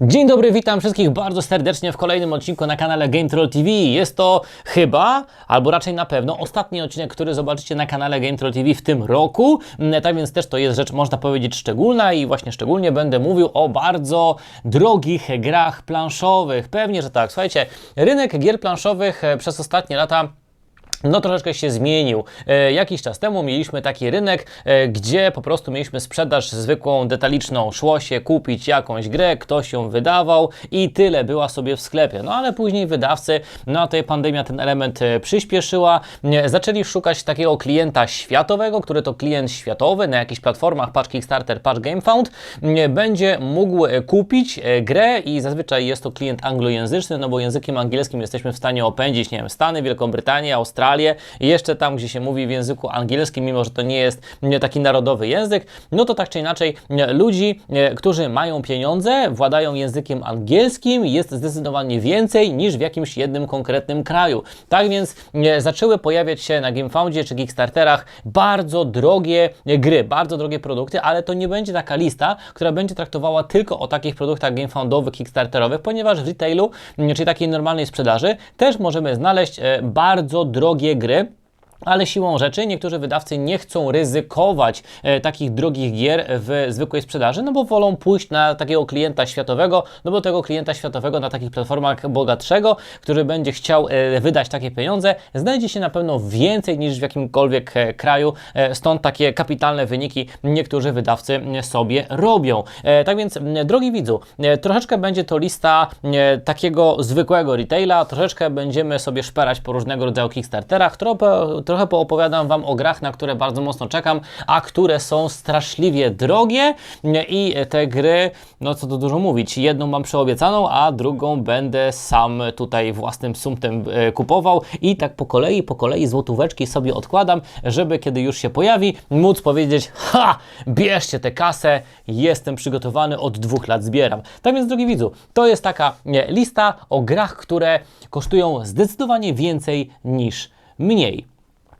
Dzień dobry, witam wszystkich bardzo serdecznie w kolejnym odcinku na kanale Game Troll TV. Jest to chyba, albo raczej na pewno, ostatni odcinek, który zobaczycie na kanale Game Troll TV w tym roku. Mm, Tak więc też to jest rzecz, można powiedzieć, szczególna i właśnie szczególnie będę mówił o bardzo drogich grach planszowych. Pewnie, że tak. Słuchajcie, rynek gier planszowych e, przez ostatnie lata no troszeczkę się zmienił. E, jakiś czas temu mieliśmy taki rynek, e, gdzie po prostu mieliśmy sprzedaż zwykłą, detaliczną. Szło się kupić jakąś grę, ktoś ją wydawał i tyle była sobie w sklepie. No ale później wydawcy, no a tej pandemia ten element e, przyspieszyła, zaczęli szukać takiego klienta światowego, który to klient światowy na jakichś platformach, patch Kickstarter, patch GameFound, będzie mógł kupić grę i zazwyczaj jest to klient anglojęzyczny, no bo językiem angielskim jesteśmy w stanie opędzić, nie wiem, Stany, Wielką Brytanię, Australię, i jeszcze tam, gdzie się mówi w języku angielskim, mimo że to nie jest taki narodowy język, no to tak czy inaczej ludzi, którzy mają pieniądze, władają językiem angielskim, jest zdecydowanie więcej niż w jakimś jednym konkretnym kraju. Tak więc zaczęły pojawiać się na GameFoundzie czy Kickstarterach bardzo drogie gry, bardzo drogie produkty, ale to nie będzie taka lista, która będzie traktowała tylko o takich produktach GameFoundowych, Kickstarterowych, ponieważ w retailu, czyli takiej normalnej sprzedaży, też możemy znaleźć e, bardzo drogie gry. Ale siłą rzeczy niektórzy wydawcy nie chcą ryzykować e, takich drogich gier w zwykłej sprzedaży, no bo wolą pójść na takiego klienta światowego, no bo tego klienta światowego na takich platformach bogatszego, który będzie chciał e, wydać takie pieniądze, znajdzie się na pewno więcej niż w jakimkolwiek e, kraju, e, stąd takie kapitalne wyniki niektórzy wydawcy m, sobie robią. E, tak więc, drogi widzu, e, troszeczkę będzie to lista e, takiego zwykłego retaila, troszeczkę będziemy sobie szperać po różnego rodzaju Kickstarterach, trochę, trochę poopowiadam Wam o grach, na które bardzo mocno czekam, a które są straszliwie drogie i te gry, no co tu dużo mówić, jedną mam przeobiecaną, a drugą będę sam tutaj własnym sumtem e, kupował i tak po kolei, po kolei złotóweczki sobie odkładam, żeby kiedy już się pojawi, móc powiedzieć, ha, bierzcie tę kasę, jestem przygotowany, od dwóch lat zbieram. Tak więc, drogi widzu, to jest taka lista o grach, które kosztują zdecydowanie więcej niż mniej.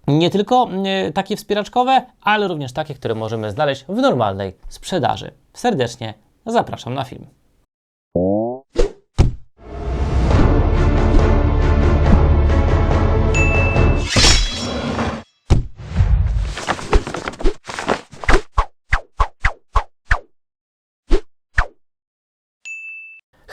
Nie tylko e, takie wspieraczkowe, ale również takie, które możemy znaleźć w normalnej sprzedaży. Serdecznie zapraszam na film.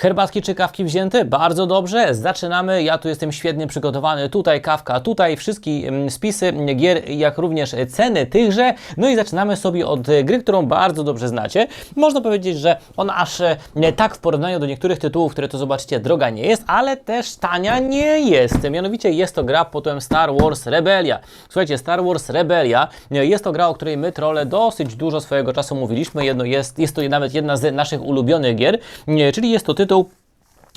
Herbatki czy kawki wzięte? Bardzo dobrze, zaczynamy. Ja tu jestem świetnie przygotowany. Tutaj kawka, tutaj wszystkie mm, spisy gier, jak również ceny tychże. No i zaczynamy sobie od e, gry, którą bardzo dobrze znacie. Można powiedzieć, że ona aż e, tak w porównaniu do niektórych tytułów, które tu zobaczycie, droga nie jest, ale też tania nie jest. Mianowicie jest to gra pod tytułem Star Wars Rebellia. Słuchajcie, Star Wars Rebellia e, jest to gra, o której my trolle dosyć dużo swojego czasu mówiliśmy. Jedno jest, jest to nawet jedna z naszych ulubionych gier, czyli jest to tytuł Beetle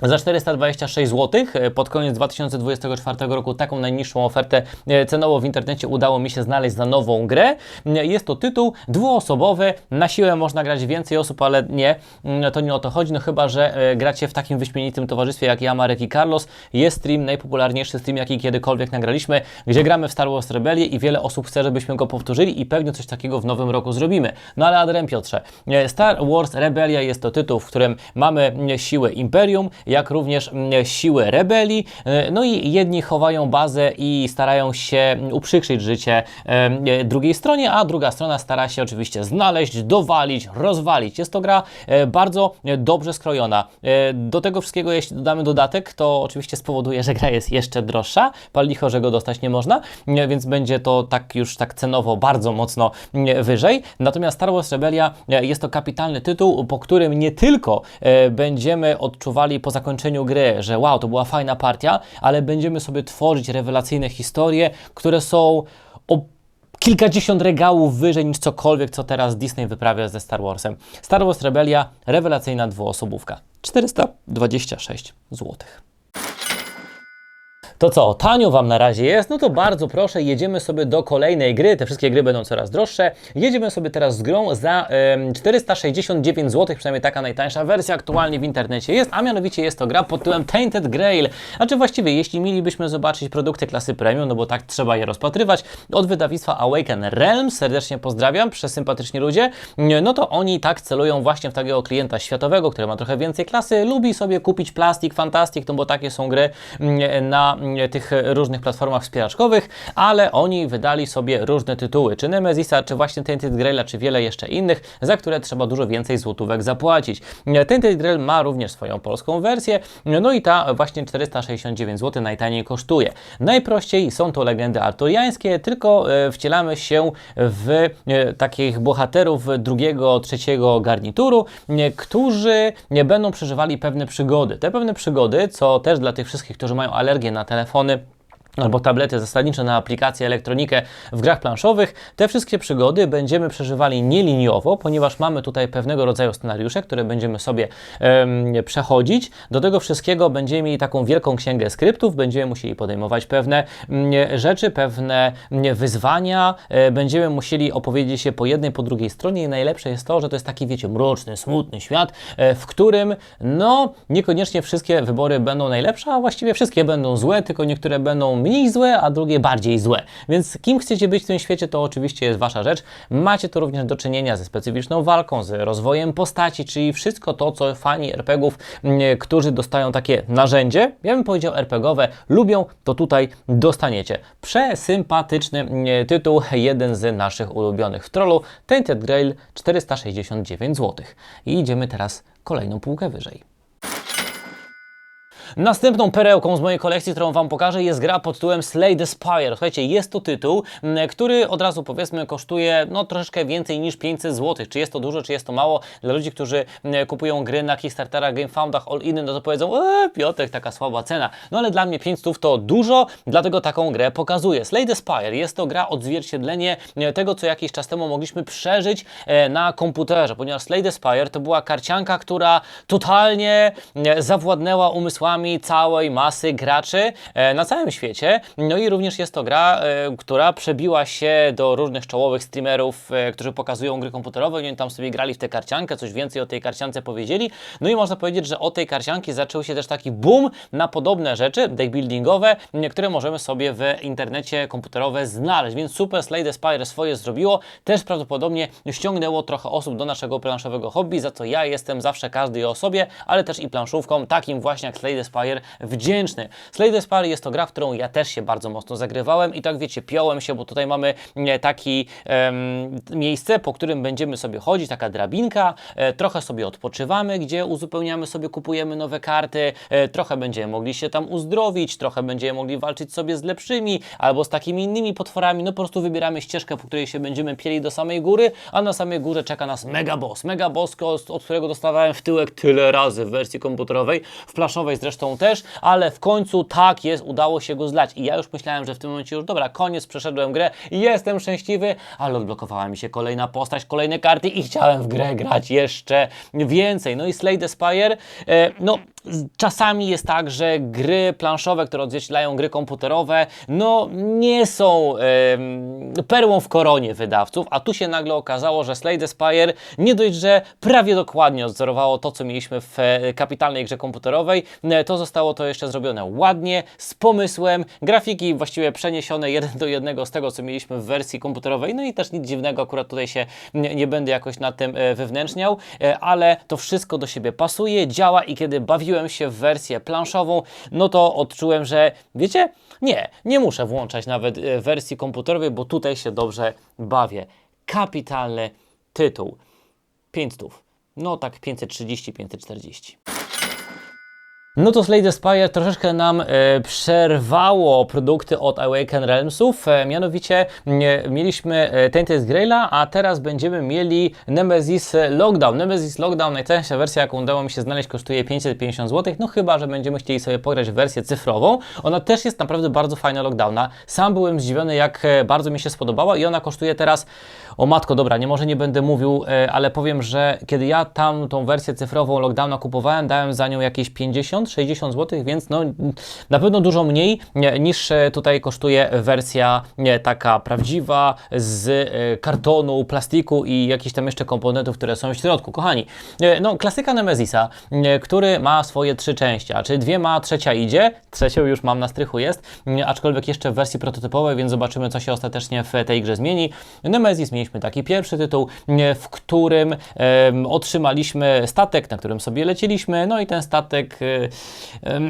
za 426 zł pod koniec 2024 roku taką najniższą ofertę e, cenową w internecie udało mi się znaleźć za nową grę. E, Jest to tytuł dwuosobowy, na siłę można grać więcej osób, ale nie, mm, to nie o to chodzi, no chyba, że e, gracie w takim wyśmienitym towarzystwie jak ja, Marek i Carlos. Jest stream, najpopularniejszy stream jaki kiedykolwiek nagraliśmy, gdzie gramy w Star Wars Rebellię i wiele osób chce, żebyśmy go powtórzyli i pewnie coś takiego w nowym roku zrobimy. No ale Adrem Piotrze, e, Star Wars Rebellia jest to tytuł, w którym mamy mm, siłę Imperium, jak również mm, siłę rebelii. E, No i jedni chowają bazę i starają się mm, uprzykrzyć życie e, drugiej stronie, a druga strona stara się oczywiście znaleźć, dowalić, rozwalić. Jest to gra e, bardzo e, dobrze skrojona. E, Do tego wszystkiego, jeśli dodamy dodatek, to oczywiście spowoduje, że gra jest jeszcze droższa. Pal licho, że go dostać nie można, więc będzie to tak już tak cenowo bardzo mocno nie, wyżej. Natomiast Star Wars Rebellia e, jest to kapitalny tytuł, po którym nie tylko e, będziemy odczuwali po zakończeniu gry, że wow, to była fajna partia, ale będziemy sobie tworzyć rewelacyjne historie, które są o kilkadziesiąt regałów wyżej niż cokolwiek, co teraz Disney wyprawia ze Star Warsem. Star Wars Rebellia, rewelacyjna dwuosobówka. 426 zł. To co, tanio Wam na razie jest? No to bardzo proszę, jedziemy sobie do kolejnej gry. Te wszystkie gry będą coraz droższe. Jedziemy sobie teraz z grą za em, 469 zł, przynajmniej taka najtańsza wersja aktualnie w internecie jest, a mianowicie jest to gra pod tytułem Tainted Grail. Znaczy właściwie, jeśli mielibyśmy zobaczyć produkty klasy premium, no bo tak trzeba je rozpatrywać, od wydawnictwa Awaken Realms, serdecznie pozdrawiam, przesympatyczni ludzie, no to oni tak celują właśnie w takiego klienta światowego, który ma trochę więcej klasy, lubi sobie kupić plastik, fantastik, no bo takie są gry mm, na tych różnych platformach wspieraczkowych, ale oni wydali sobie różne tytuły, czy Nemesisa, czy właśnie Tainted Graila, czy wiele jeszcze innych, za które trzeba dużo więcej złotówek zapłacić. Tainted Grail ma również swoją polską wersję, no i ta właśnie 469 zł najtaniej kosztuje. Najprościej są to legendy arturiańskie, tylko e, wcielamy się w e, takich bohaterów drugiego, trzeciego garnituru, e, którzy e, będą przeżywali pewne przygody. Te pewne przygody, co też dla tych wszystkich, którzy mają alergię na telefony, albo tablety zasadnicze na aplikację, elektronikę w grach planszowych. Te wszystkie przygody będziemy przeżywali nieliniowo, ponieważ mamy tutaj pewnego rodzaju scenariusze, które będziemy sobie przechodzić. Do tego wszystkiego będziemy mieli taką wielką księgę skryptów, będziemy musieli podejmować pewne mm, rzeczy, pewne mm, wyzwania, e, będziemy musieli opowiedzieć się po jednej, po drugiej stronie i najlepsze jest to, że to jest taki, wiecie, mroczny, smutny świat, e, w którym, no, niekoniecznie wszystkie wybory będą najlepsze, a właściwie wszystkie będą złe, tylko niektóre będą mniej złe, a drugie bardziej złe. Więc kim chcecie być w tym świecie, to oczywiście jest Wasza rzecz. Macie tu również do czynienia ze specyficzną walką, z rozwojem postaci, czyli wszystko to, co fani RPGów, mm, którzy dostają takie narzędzie, ja bym powiedział RPGowe, lubią, to tutaj dostaniecie. Przesympatyczny mm, tytuł, jeden z naszych ulubionych w trollu, Tainted Grail 469 zł. I idziemy teraz kolejną półkę wyżej. Następną perełką z mojej kolekcji, którą Wam pokażę, jest gra pod tytułem Slay the Spire. Słuchajcie, jest to tytuł, który od razu powiedzmy kosztuje no troszeczkę więcej niż 500 zł. Czy jest to dużo, czy jest to mało? Dla ludzi, którzy kupują gry na Kickstarterach, GameFoundach, all innym, no to powiedzą, eee, Piotrek, taka słaba cena. No ale dla mnie 500 to dużo, dlatego taką grę pokazuję. Slay the Spire jest to gra odzwierciedlenie tego, co jakiś czas temu mogliśmy przeżyć e, na komputerze, ponieważ Slay the Spire to była karcianka, która totalnie zawładnęła umysłami całej masy graczy e, na całym świecie. No i również jest to gra, e, która przebiła się do różnych czołowych streamerów, e, którzy pokazują gry komputerowe. Oni tam sobie grali w tę karciankę, coś więcej o tej karciance powiedzieli. No i można powiedzieć, że od tej karcianki zaczął się też taki boom na podobne rzeczy, deckbuildingowe, które możemy sobie w internecie komputerowe znaleźć. Więc Super Slade Spire swoje zrobiło. Też prawdopodobnie ściągnęło trochę osób do naszego planszowego hobby, za co ja jestem zawsze każdej osobie, ale też i planszówką, takim właśnie jak Slade Spire wdzięczny. Slade Spire jest to gra, w którą ja też się bardzo mocno zagrywałem i tak wiecie, piąłem się, bo tutaj mamy e, taki miejsce, po którym będziemy sobie chodzić, taka drabinka, e, trochę sobie odpoczywamy, gdzie uzupełniamy sobie, kupujemy nowe karty, e, trochę będziemy mogli się tam uzdrowić, trochę będziemy mogli walczyć sobie z lepszymi albo z takimi innymi potworami, no po prostu wybieramy ścieżkę, po której się będziemy pieli do samej góry, a na samej górze czeka nas mega boss, mega boss, od którego dostawałem w tyłek tyle razy w wersji komputerowej, w plaszowej zresztą też, ale w końcu tak jest, udało się go zlać. I ja już myślałem, że w tym momencie już dobra, koniec, przeszedłem grę jestem szczęśliwy, ale odblokowała mi się kolejna postać, kolejne karty i chciałem w grę grać jeszcze więcej. No i Slay the Spire, e, no czasami jest tak, że gry planszowe, które odzwierciedlają gry komputerowe, no nie są perłą w koronie wydawców, a tu się nagle okazało, że Slay the Spire nie dość, że prawie dokładnie odzorowało to, co mieliśmy w e, kapitalnej grze komputerowej, e, to zostało to jeszcze zrobione ładnie, z pomysłem, grafiki właściwie przeniesione jeden do jednego z tego, co mieliśmy w wersji komputerowej, no i też nic dziwnego, akurat tutaj się nie, nie będę jakoś nad tym e, wewnętrzniał, e, ale to wszystko do siebie pasuje, działa i kiedy bawiłem się w wersję planszową, no to odczułem, że wiecie, nie, nie muszę włączać nawet e, wersji komputerowej, bo tutaj się dobrze bawię. Kapitalny tytuł. 500. No tak 530, 540. No to Slay the Spire troszeczkę nam e, przerwało produkty od Awaken Realmsów, e, mianowicie mieliśmy e, Tainted Graila, a teraz będziemy mieli Nemesis Lockdown. Nemesis Lockdown, najtańsza wersja, jaką udało mi się znaleźć, kosztuje 550 zł, no chyba, że będziemy chcieli sobie pograć wersję cyfrową. Ona też jest naprawdę bardzo fajna Lockdowna. Sam byłem zdziwiony, jak bardzo mi się spodobała i ona kosztuje teraz, o matko, dobra, nie może nie będę mówił, ale powiem, że kiedy ja tam tą wersję cyfrową Lockdowna kupowałem, dałem za nią jakieś 50 50-60 zł, więc no, na pewno dużo mniej nie, niż e, tutaj kosztuje wersja taka prawdziwa z e, kartonu, plastiku i jakichś tam jeszcze komponentów, które są w środku. Kochani, e, no klasyka Nemezisa, e, który ma swoje trzy części, a czy dwie ma, trzecia idzie, trzecią już mam na strychu jest, aczkolwiek jeszcze w wersji prototypowej, więc zobaczymy co się ostatecznie w tej grze zmieni. Nemesis mieliśmy taki pierwszy tytuł, w którym otrzymaliśmy statek, na którym sobie lecieliśmy, no i ten statek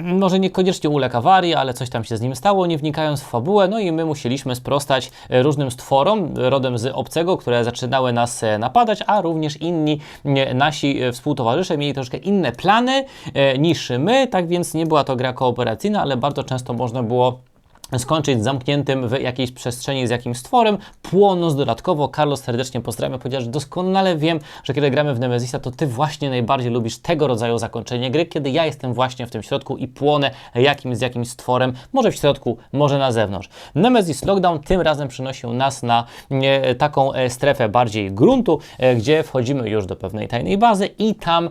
może niekoniecznie uległ awarii, ale coś tam się z nim stało, nie wnikając w fabułę, no i my musieliśmy sprostać e, różnym stworom rodem z obcego, które zaczynały nas e, napadać, a również inni nasi e, współtowarzysze mieli troszkę inne plany niż my, tak więc nie była to gra kooperacyjna, ale bardzo często można było skończyć zamkniętym w jakiejś przestrzeni z jakimś stworem, płonąc dodatkowo. Carlos serdecznie pozdrawiam, ponieważ doskonale wiem, że kiedy gramy w Nemezisa, to Ty właśnie najbardziej lubisz tego rodzaju zakończenie gry, kiedy ja jestem właśnie w tym środku i płonę jakimś z jakimś stworem, może w środku, może na zewnątrz. Nemesis Lockdown tym razem przynosił nas na e, taką e, strefę bardziej gruntu, e, gdzie wchodzimy już do pewnej tajnej bazy i tam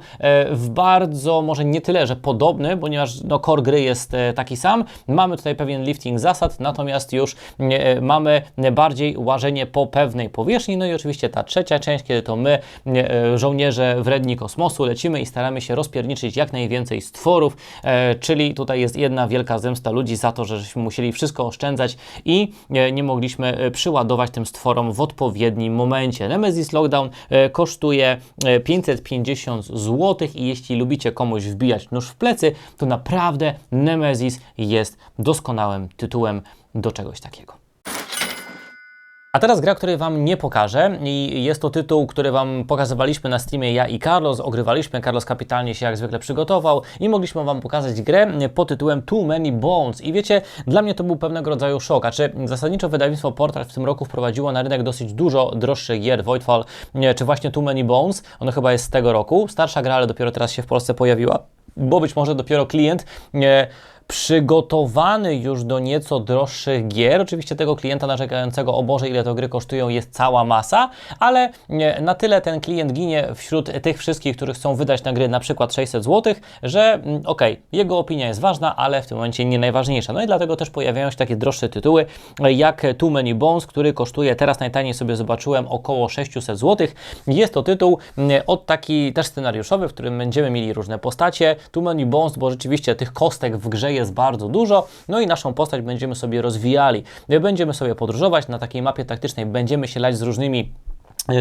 w bardzo, może nie tyle, że podobny, ponieważ no, core gry jest taki sam, mamy tutaj pewien lifting zasad, natomiast już e, mamy bardziej łażenie po pewnej powierzchni. No i oczywiście ta trzecia część, kiedy to my, e, żołnierze wredni kosmosu, lecimy i staramy się rozpierniczyć jak najwięcej stworów, e, czyli tutaj jest jedna wielka zemsta ludzi za to, że żeśmy musieli wszystko oszczędzać i nie mogliśmy przyładować tym stworom w odpowiednim momencie. Nemesis Lockdown kosztuje e, 550 zł i jeśli lubicie komuś wbijać nóż w plecy, to naprawdę Nemesis jest doskonałym tytułem do czegoś takiego. A teraz gra, której Wam nie pokażę i jest to tytuł, który Wam pokazywaliśmy na streamie ja i Carlos, ogrywaliśmy, Carlos kapitalnie się jak zwykle przygotował i mogliśmy Wam pokazać grę pod tytułem Too Many Bones. I wiecie, dla mnie to był pewnego rodzaju szok, a czy zasadniczo wydawnictwo Portal w tym roku wprowadziło na rynek dosyć dużo droższych gier, Voidfall, czy właśnie Too Many Bones, ono chyba jest z tego roku, starsza gra, ale dopiero teraz się w Polsce pojawiła, bo być może dopiero klient przygotowany już do nieco droższych gier. Oczywiście tego klienta narzekającego, o Boże, ile to gry kosztują, jest cała masa, ale nie, na tyle ten klient ginie wśród tych wszystkich, którzy chcą wydać na gry na przykład 600 zł, że mm, okej, okay, jego opinia jest ważna, ale w tym momencie nie najważniejsza. No i dlatego też pojawiają się takie droższe tytuły, jak Too Many Bones, który kosztuje, teraz najtaniej sobie zobaczyłem, około 600 zł. Jest to tytuł od taki też scenariuszowy, w którym będziemy mieli różne postacie. Too Many Bones, bo rzeczywiście tych kostek w grze jest bardzo dużo, no i naszą postać będziemy sobie rozwijali. Będziemy sobie podróżować na takiej mapie taktycznej, będziemy się lać z różnymi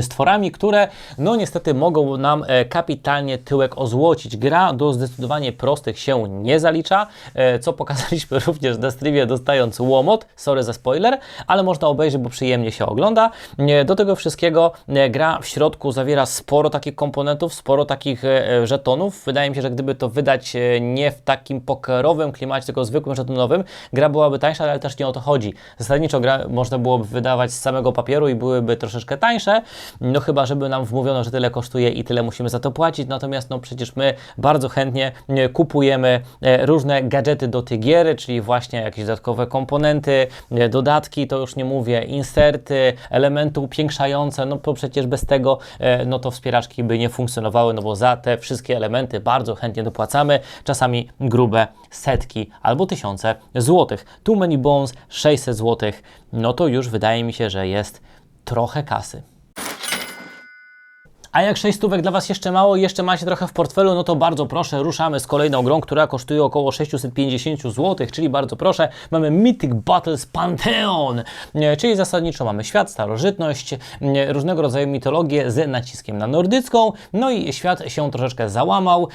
stworami, które no niestety mogą nam e, kapitalnie tyłek ozłocić. Gra do zdecydowanie prostych się nie zalicza, e, co pokazaliśmy również na streamie dostając łomot, sorry za spoiler, ale można obejrzeć, bo przyjemnie się ogląda. E, Do tego wszystkiego e, gra w środku zawiera sporo takich komponentów, sporo takich e, żetonów. Wydaje mi się, że gdyby to wydać e, nie w takim pokerowym klimacie, tylko zwykłym żetonowym, gra byłaby tańsza, ale też nie o to chodzi. Zasadniczo gra można byłoby wydawać z samego papieru i byłyby troszeczkę tańsze, no chyba, żeby nam wmówiono, że tyle kosztuje i tyle musimy za to płacić, natomiast no przecież my bardzo chętnie e, kupujemy e, różne gadżety do tych gier, czyli właśnie jakieś dodatkowe komponenty, e, dodatki, to już nie mówię, inserty, elementy upiększające, no bo przecież bez tego no to wspieraczki by nie funkcjonowały, no bo za te wszystkie elementy bardzo chętnie dopłacamy, czasami grube setki albo tysiące złotych. Too Many Bones 600 złotych, no to już wydaje mi się, że jest trochę kasy. A jak 6 stówek dla Was jeszcze mało i jeszcze macie trochę w portfelu, no to bardzo proszę, ruszamy z kolejną grą, która kosztuje około 650 zł, czyli bardzo proszę, mamy Mythic Battles Pantheon, czyli zasadniczo mamy świat, starożytność, różnego rodzaju mitologię z naciskiem na nordycką, no i świat się troszeczkę załamał,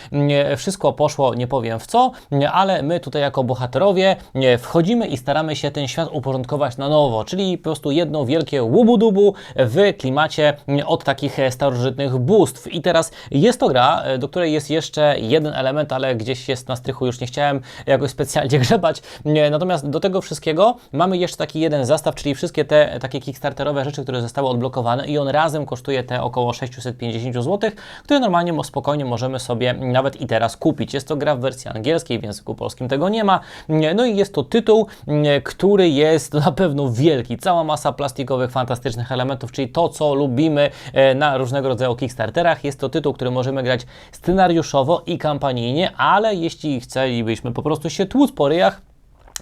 wszystko poszło, nie powiem w co, ale my tutaj jako bohaterowie wchodzimy i staramy się ten świat uporządkować na nowo, czyli po prostu jedno wielkie łubu-dubu w klimacie od takich e, starożytnych bóstw. I teraz jest to gra, e, do której jest jeszcze jeden element, ale gdzieś jest na strychu, już nie chciałem jakoś specjalnie grzebać. Nie, Natomiast do tego wszystkiego mamy jeszcze taki jeden zastaw, czyli wszystkie te takie kickstarterowe rzeczy, które zostały odblokowane i on razem kosztuje te około 650 zł, które normalnie spokojnie możemy sobie nawet i teraz kupić. Jest to gra w wersji angielskiej, w języku polskim tego nie ma. Nie, No i jest to tytuł, który jest na pewno wielki. Cała masa plastikowych, fantastycznych elementów, czyli to, co lubimy e, na różnego rodzaju Kickstarterach. Jest to tytuł, który możemy grać scenariuszowo i kampanijnie, ale jeśli chcielibyśmy po prostu się tłuc po ryjach,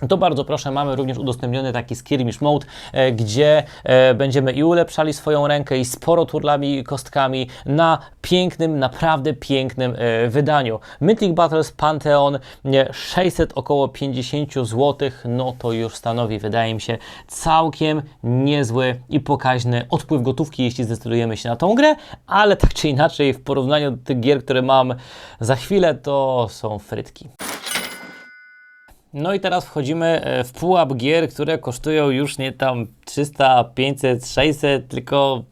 to bardzo proszę, mamy również udostępniony taki skirmish mode, e, gdzie e, będziemy i ulepszali swoją rękę i sporo turlami kostkami na pięknym, naprawdę pięknym e, wydaniu. Mythic Battles Pantheon nie, 600 około 50 zł, no to już stanowi, wydaje mi się, całkiem niezły i pokaźny odpływ gotówki, jeśli zdecydujemy się na tą grę, ale tak czy inaczej w porównaniu do tych gier, które mam za chwilę, to są frytki. No i teraz wchodzimy e, w pułap gier, które kosztują już nie tam 300, 500, 600, tylko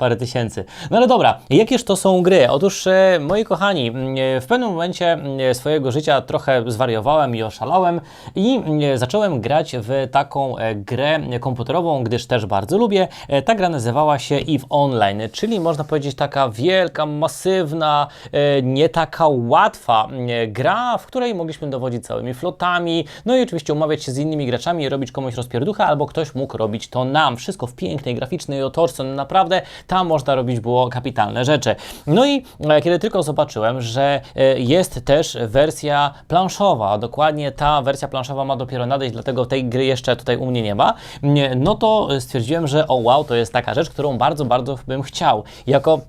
parę tysięcy. No ale dobra, jakież to są gry? Otóż, e, moi kochani, e, w pewnym momencie m, swojego życia trochę zwariowałem i oszalałem i zacząłem grać w taką e, grę komputerową, gdyż też bardzo lubię. E, Ta gra nazywała się EVE Online, czyli można powiedzieć taka wielka, masywna, e, nie taka łatwa e, gra, w której mogliśmy dowodzić całymi flotami, no i oczywiście umawiać się z innymi graczami, robić komuś rozpierducha, albo ktoś mógł robić to nam. Wszystko w pięknej, graficznej otoczce, no naprawdę tam można robić było kapitalne rzeczy. No i e, kiedy tylko zobaczyłem, że e, jest też wersja planszowa, dokładnie ta wersja planszowa ma dopiero nadejść, dlatego tej gry jeszcze tutaj u mnie nie ma, no to stwierdziłem, że o wow, to jest taka rzecz, którą bardzo, bardzo bym chciał. Jako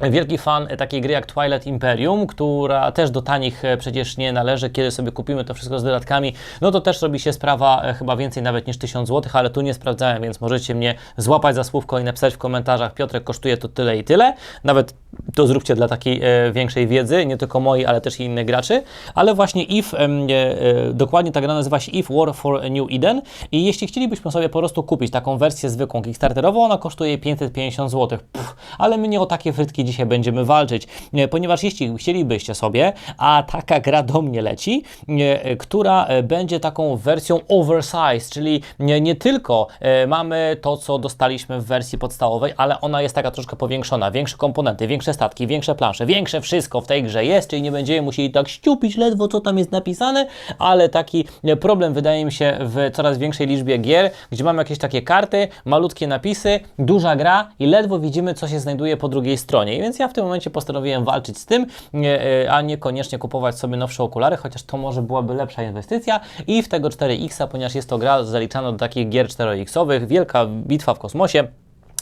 Wielki fan takiej gry jak Twilight Imperium, która też do tanich e, przecież nie należy. Kiedy sobie kupimy to wszystko z dodatkami, no to też robi się sprawa e, chyba więcej nawet niż 1000 zł, ale tu nie sprawdzałem, więc możecie mnie złapać za słówko i napisać w komentarzach, Piotrek kosztuje to tyle i tyle. Nawet to zróbcie dla takiej e, większej wiedzy, nie tylko mojej, ale też i innych graczy. Ale właśnie If, e, e, dokładnie ta gra nazywa się If War for New Eden i jeśli chcielibyśmy sobie po prostu kupić taką wersję zwykłą Kickstarterową, ona kosztuje 550 zł. Pff, ale my nie o takie frytki dzisiaj będziemy walczyć, nie, ponieważ jeśli chcielibyście sobie, a taka gra do mnie leci, e, która e, będzie taką wersją oversized, czyli nie, nie tylko e, mamy to, co dostaliśmy w wersji podstawowej, ale ona jest taka troszkę powiększona, większe komponenty, większe statki, większe plansze, większe wszystko w tej grze jest, czyli nie będziemy musieli tak ściupić ledwo, co tam jest napisane, ale taki e, problem wydaje mi się w coraz większej liczbie gier, gdzie mamy jakieś takie karty, malutkie napisy, duża gra i ledwo widzimy, co się znajduje po drugiej stronie. I więc ja w tym momencie postanowiłem walczyć z tym, e, a niekoniecznie kupować sobie nowsze okulary, chociaż to może byłaby lepsza inwestycja i w tego 4X, ponieważ jest to gra zaliczana do takich gier 4X-owych, wielka bitwa w kosmosie.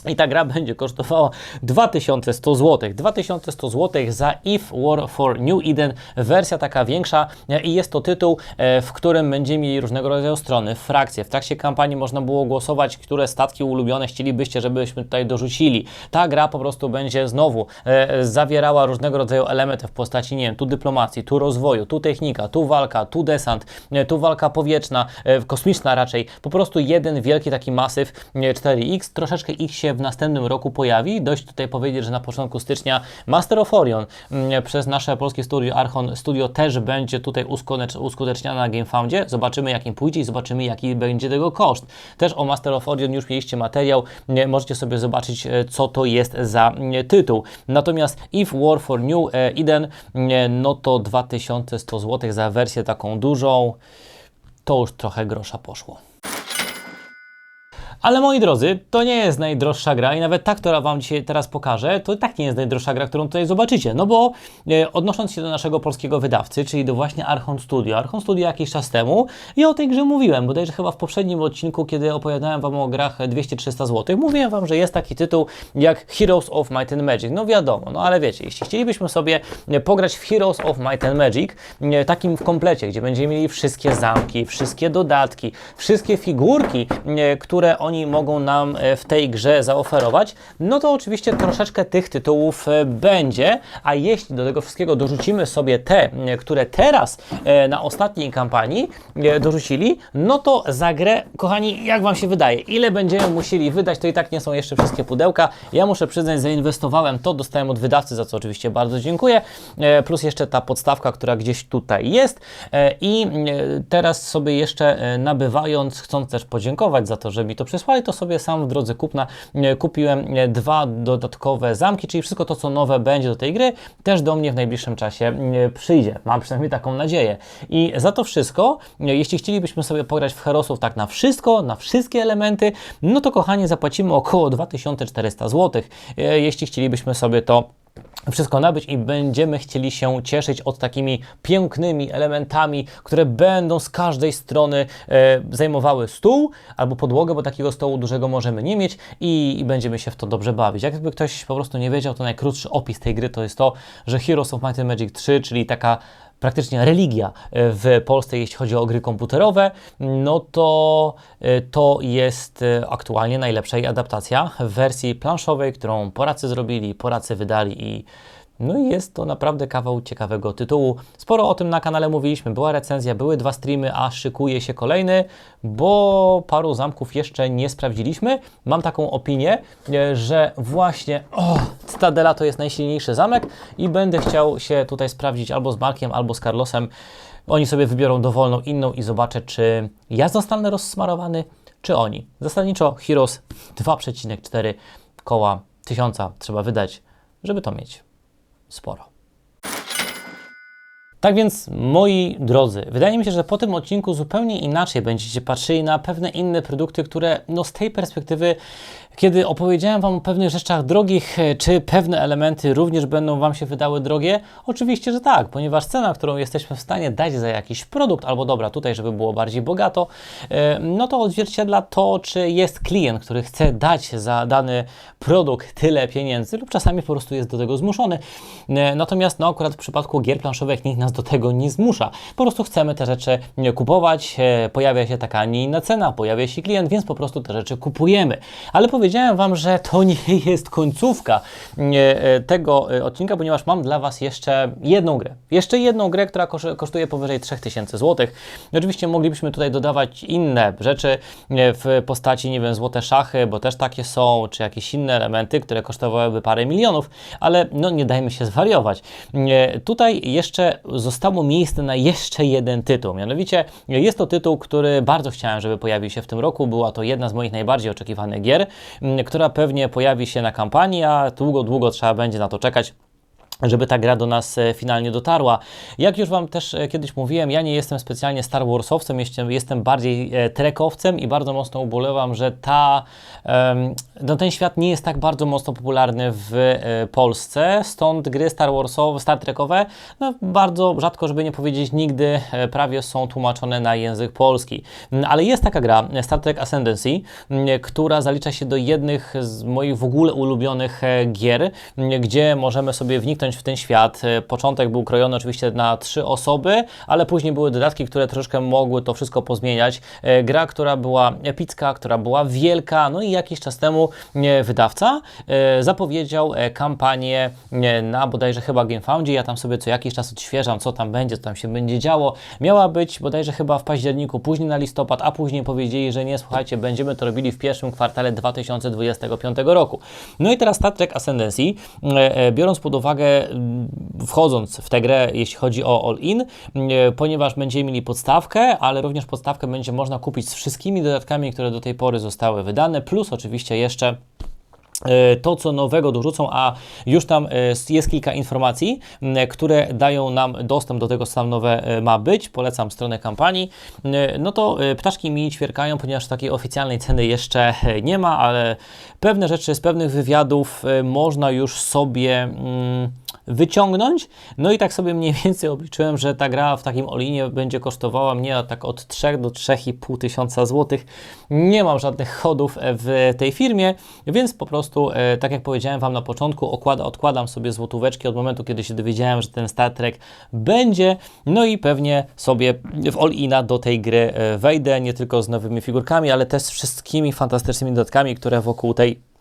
I ta gra będzie kosztowała 2100 zł. 2100 zł za If War for New Eden, wersja taka większa e, i jest to tytuł, e, w którym będziemy mieli różnego rodzaju strony, frakcje. W trakcie kampanii można było głosować, które statki ulubione chcielibyście, żebyśmy tutaj dorzucili. Ta gra po prostu będzie znowu e, zawierała różnego rodzaju elementy w postaci, nie wiem, tu dyplomacji, tu rozwoju, tu technika, tu walka, tu desant, tu walka powietrzna, kosmiczna raczej. Po prostu jeden wielki taki masyw e, 4X, troszeczkę ich się w następnym roku pojawi. Dość tutaj powiedzieć, że na początku stycznia Master of Orion mm, przez nasze polskie studio Archon Studio też będzie tutaj uskutecz- uskuteczniana na GameFoundzie. Zobaczymy jak im pójdzie i zobaczymy jaki będzie tego koszt. Też o Master of Orion już mieliście materiał, możecie sobie zobaczyć e, co to jest za tytuł. Natomiast If War for New e, Eden, no to 2100 zł za wersję taką dużą, to już trochę grosza poszło. Ale moi drodzy, to nie jest najdroższa gra i nawet ta, która Wam dzisiaj teraz pokażę, to tak nie jest najdroższa gra, którą tutaj zobaczycie. No bo e, odnosząc się do naszego polskiego wydawcy, czyli do właśnie Archon Studio. Archon Studio jakiś czas temu i o tej grze mówiłem, bodajże chyba w poprzednim odcinku, kiedy opowiadałem Wam o grach 200-300 zł, mówiłem Wam, że jest taki tytuł jak Heroes of Might and Magic. No wiadomo, no ale wiecie, jeśli chcielibyśmy sobie e, pograć w Heroes of Might and Magic, e, takim w komplecie, gdzie będziemy mieli wszystkie zamki, wszystkie dodatki, wszystkie figurki, e, które oni mogą nam e, w tej grze zaoferować, no to oczywiście troszeczkę tych tytułów e, będzie, a jeśli do tego wszystkiego dorzucimy sobie te, e, które teraz na ostatniej kampanii dorzucili, no to za grę, kochani, jak Wam się wydaje, ile będziemy musieli wydać, to i tak nie są jeszcze wszystkie pudełka. Ja muszę przyznać, zainwestowałem to, dostałem od wydawcy, za co oczywiście bardzo dziękuję, plus jeszcze ta podstawka, która gdzieś tutaj jest. I teraz sobie jeszcze nabywając, chcąc też podziękować za to, że mi to przysłał, przesłali, to sobie sam w drodze kupna e, kupiłem e, dwa dodatkowe zamki, czyli wszystko to, co nowe będzie do tej gry, też do mnie w najbliższym czasie e, przyjdzie. Mam przynajmniej taką nadzieję. I za to wszystko, jeśli chcielibyśmy sobie pograć w Herosów tak na wszystko, na wszystkie elementy, no to kochani zapłacimy około 2400 zł. Jeśli chcielibyśmy sobie to wszystko nabyć i będziemy chcieli się cieszyć od takimi pięknymi elementami, które będą z każdej strony e, zajmowały stół albo podłogę, bo takiego stołu dużego możemy nie mieć i, i będziemy się w to dobrze bawić. Jakby ktoś po prostu nie wiedział, to najkrótszy opis tej gry to jest to, że Heroes of Might and Magic 3, czyli taka praktycznie religia e, w Polsce, jeśli chodzi o gry komputerowe, no to e, to jest e, aktualnie najlepsza adaptacja w wersji planszowej, którą Polacy zrobili, Polacy wydali i no i jest to naprawdę kawał ciekawego tytułu. Sporo o tym na kanale mówiliśmy, była recenzja, były dwa streamy, a szykuje się kolejny, bo paru zamków jeszcze nie sprawdziliśmy. Mam taką opinię, e, że właśnie o, Stadela to jest najsilniejszy zamek i będę chciał się tutaj sprawdzić albo z Markiem, albo z Carlosem. Oni sobie wybiorą dowolną inną i zobaczę, czy ja zostanę rozsmarowany, czy oni. Zasadniczo Heroes 2,4 koła tysiąca trzeba wydać, żeby to mieć sporo. Tak więc, moi drodzy, wydaje mi się, że po tym odcinku zupełnie inaczej będziecie patrzyli na pewne inne produkty, które no, z tej perspektywy, kiedy opowiedziałem Wam o pewnych rzeczach drogich, e, czy pewne elementy również będą Wam się wydały drogie? Oczywiście, że tak, ponieważ cena, którą jesteśmy w stanie dać za jakiś produkt, albo dobra, tutaj, żeby było bardziej bogato, e, no to odzwierciedla to, czy jest klient, który chce dać za dany produkt tyle pieniędzy, lub czasami po prostu jest do tego zmuszony. E, Natomiast, no akurat w przypadku gier planszowych nikt nas do tego nie zmusza. Po prostu chcemy te rzeczy kupować, pojawia się taka, a nie inna cena, pojawia się klient, więc po prostu te rzeczy kupujemy. Ale powiedziałem Wam, że to nie jest końcówka e, e, tego e, odcinka, ponieważ mam dla Was jeszcze jedną grę. Jeszcze jedną grę, która kosz- kosztuje powyżej 3000 zł. Oczywiście moglibyśmy tutaj dodawać inne rzeczy w postaci, nie wiem, złote szachy, bo też takie są, czy jakieś inne elementy, które kosztowałyby parę milionów, ale no nie dajmy się zwariować. Tutaj jeszcze zostało miejsce na jeszcze jeden tytuł. Mianowicie jest to tytuł, który bardzo chciałem, żeby pojawił się w tym roku. Była to jedna z moich najbardziej oczekiwanych gier, która pewnie pojawi się na kampanii, a długo, długo trzeba będzie na to czekać żeby ta gra do nas e, finalnie dotarła. Jak już Wam też e, kiedyś mówiłem, ja nie jestem specjalnie Star Warsowcem, jestem, bardziej e, trekowcem i bardzo mocno ubolewam, że ta, no ten świat nie jest tak bardzo mocno popularny w Polsce, stąd gry Star Warsowe, Star Trekowe, no bardzo rzadko, żeby nie powiedzieć nigdy, prawie są tłumaczone na język polski. Mm, Ale jest taka gra, Star Trek Ascendancy, mm, która zalicza się do jednych z moich w ogóle ulubionych gier, m, gdzie możemy sobie wniknąć w ten świat. E, Początek był krojony oczywiście na trzy osoby, ale później były dodatki, które troszkę mogły to wszystko pozmieniać. E, Gra, która była epicka, która była wielka, no i jakiś czas temu e, wydawca zapowiedział kampanię na bodajże chyba GameFoundzie. Ja tam sobie co jakiś czas odświeżam, co tam będzie, co tam się będzie działo. Miała być bodajże chyba w październiku, później na listopad, a później powiedzieli, że nie, słuchajcie, będziemy to robili w pierwszym kwartale 2025 roku. No i teraz Star Trek Ascendancy, biorąc pod uwagę, wchodząc w tę grę, jeśli chodzi o All-In, e, ponieważ będziemy mieli podstawkę, ale również podstawkę będzie można kupić z wszystkimi dodatkami, które do tej pory zostały wydane, plus oczywiście jeszcze e, to, co nowego dorzucą, a już tam e, jest kilka informacji, które dają nam dostęp do tego, co tam nowe ma być. Polecam stronę kampanii. No to ptaszki mi ćwierkają, ponieważ takiej oficjalnej ceny jeszcze nie ma, ale pewne rzeczy z pewnych wywiadów można już sobie mm, wyciągnąć. No i tak sobie mniej więcej obliczyłem, że ta gra w takim Olinie będzie kosztowała mnie tak od 3 do 3,5 tysiąca złotych. Nie mam żadnych chodów e, w tej firmie, więc po prostu, e, tak jak powiedziałem Wam na początku, okłada, odkładam sobie złotóweczki od momentu, kiedy się dowiedziałem, że ten Star Trek będzie. No i pewnie sobie w All-Ina do tej gry e, wejdę, nie tylko z nowymi figurkami, ale też z wszystkimi fantastycznymi dodatkami, które wokół tej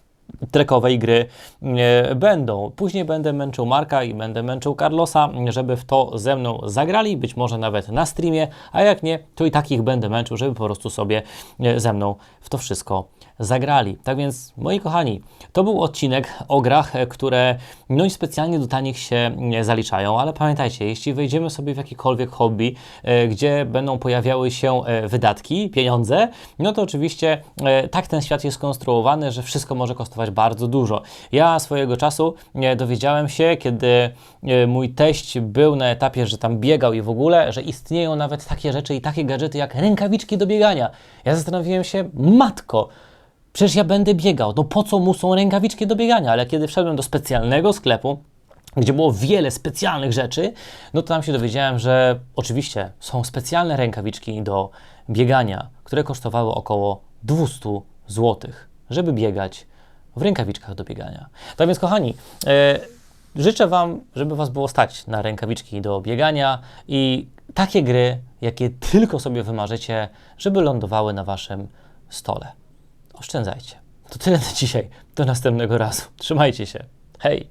trekowej gry e, będą. Później będę męczył Marka i będę męczył Carlosa, żeby w to ze mną zagrali, być może nawet na streamie, a jak nie, to i takich będę męczył, żeby po prostu sobie e, ze mną w to wszystko zagrali. Tak więc, moi kochani, to był odcinek o grach, e, które no i specjalnie do tanich się nie zaliczają, ale pamiętajcie, jeśli wejdziemy sobie w jakikolwiek hobby, e, gdzie będą pojawiały się e, wydatki, pieniądze, no to oczywiście e, tak ten świat jest skonstruowany, że wszystko może kosztować bardzo dużo. Ja swojego czasu e, dowiedziałem się, kiedy e, mój teść był na etapie, że tam biegał i w ogóle, że istnieją nawet takie rzeczy i takie gadżety jak rękawiczki do biegania. Ja zastanowiłem się, matko, Przecież ja będę biegał. No po co mu są rękawiczki do biegania? Ale kiedy wszedłem do specjalnego sklepu, gdzie było wiele specjalnych rzeczy, no to tam się dowiedziałem, że oczywiście są specjalne rękawiczki do biegania, które kosztowały około 200 zł, żeby biegać w rękawiczkach do biegania. Tak więc, kochani, e, życzę Wam, żeby Was było stać na rękawiczki do biegania i takie gry, jakie tylko sobie wymarzycie, żeby lądowały na Waszym stole oszczędzajcie. To tyle na dzisiaj. Do następnego razu. Trzymajcie się. Hej!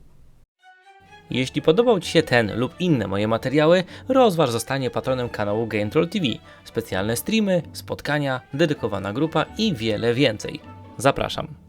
Jeśli podobał Ci się ten lub inne moje materiały, rozważ zostanie patronem kanału GameTroll TV. Specjalne streamy, spotkania, dedykowana grupa i wiele więcej. Zapraszam.